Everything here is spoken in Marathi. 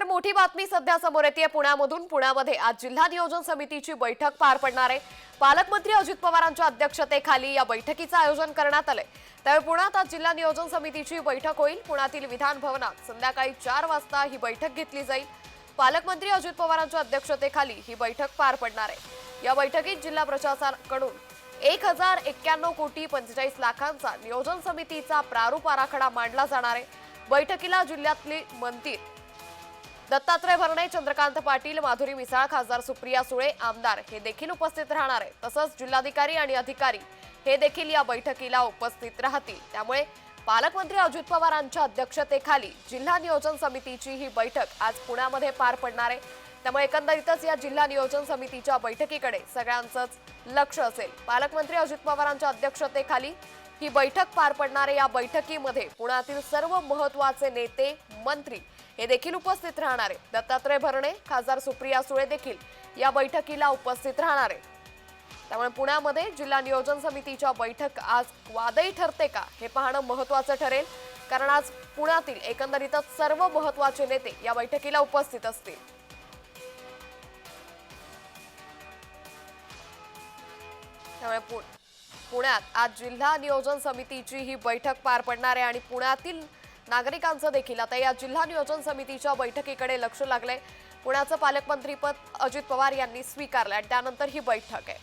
तर मोठी बातमी सध्या समोर येते पुण्यामधून पुण्यामध्ये आज जिल्हा नियोजन समितीची बैठक पार पडणार आहे. पालकमंत्री अजित पवारांच्या अध्यक्षतेखाली या बैठकीचं आयोजन करण्यात आलंय. त्यावेळी पुण्यात आज जिल्हा नियोजन समितीची बैठक होईल. पुण्यातील विधान भवनात संध्याकाळी चार वाजता ही बैठक घेतली जाईल. पालकमंत्री अजित पवारांच्या अध्यक्षतेखाली ही बैठक पार पडणार आहे. या बैठकीत जिल्हा प्रशासनाकडून एक हजार एक्क्याण्णव कोटी पंचेचाळीस लाखांचा नियोजन समितीचा प्रारूप आराखडा मांडला जाणार आहे. बैठकीला जिल्ह्यातली मंत्री दत्तात्रय भरणे चंद्रकांत पाटील माधुरी मिसाळ खासदार सुप्रिया सुळे आमदार हे देखील उपस्थित राहणार आहे तसंच जिल्हाधिकारी आणि अधिकारी हे देखील या बैठकीला उपस्थित राहतील. त्यामुळे पालकमंत्री अजित पवारांच्या अध्यक्षतेखाली जिल्हा नियोजन समितीची ही बैठक आज पुण्यामध्ये पार पडणार आहे. त्यामुळे एकंदरीतच या जिल्हा नियोजन समितीच्या बैठकीकडे सगळ्यांचंच लक्ष असेल. पालकमंत्री अजित पवारांच्या अध्यक्षतेखाली ही बैठक पार पडणाऱ्या या बैठकीमध्ये पुण्यातील सर्व महत्त्वाचे नेते मंत्री हे देखील उपस्थित राहणार. आहे दत्तात्रय भरणे खासदार सुप्रिया सुळे देखील या बैठकीला उपस्थित राहणार. आहे त्यामुळे पुण्यामध्ये जिल्हा नियोजन समितीच्या बैठक आज वादळी ठरते का हे पाहणं महत्वाचं ठरेल. कारण आज पुण्यातील एकंदरीतच सर्व महत्त्वाचे नेते या बैठकीला उपस्थित असतील. त्यामुळे पु- पुण्यात आज जिल्हा नियोजन समितीची ही बैठक पार पडणार आहे आणि पुण्यातील नागरिकांचं देखील. आता या जिल्हा नियोजन समितीच्या बैठकीकडे लक्ष लागलंय. पुण्याचं पालकमंत्रीपद अजित पवार यांनी स्वीकारलं आणि त्यानंतर ही बैठक आहे.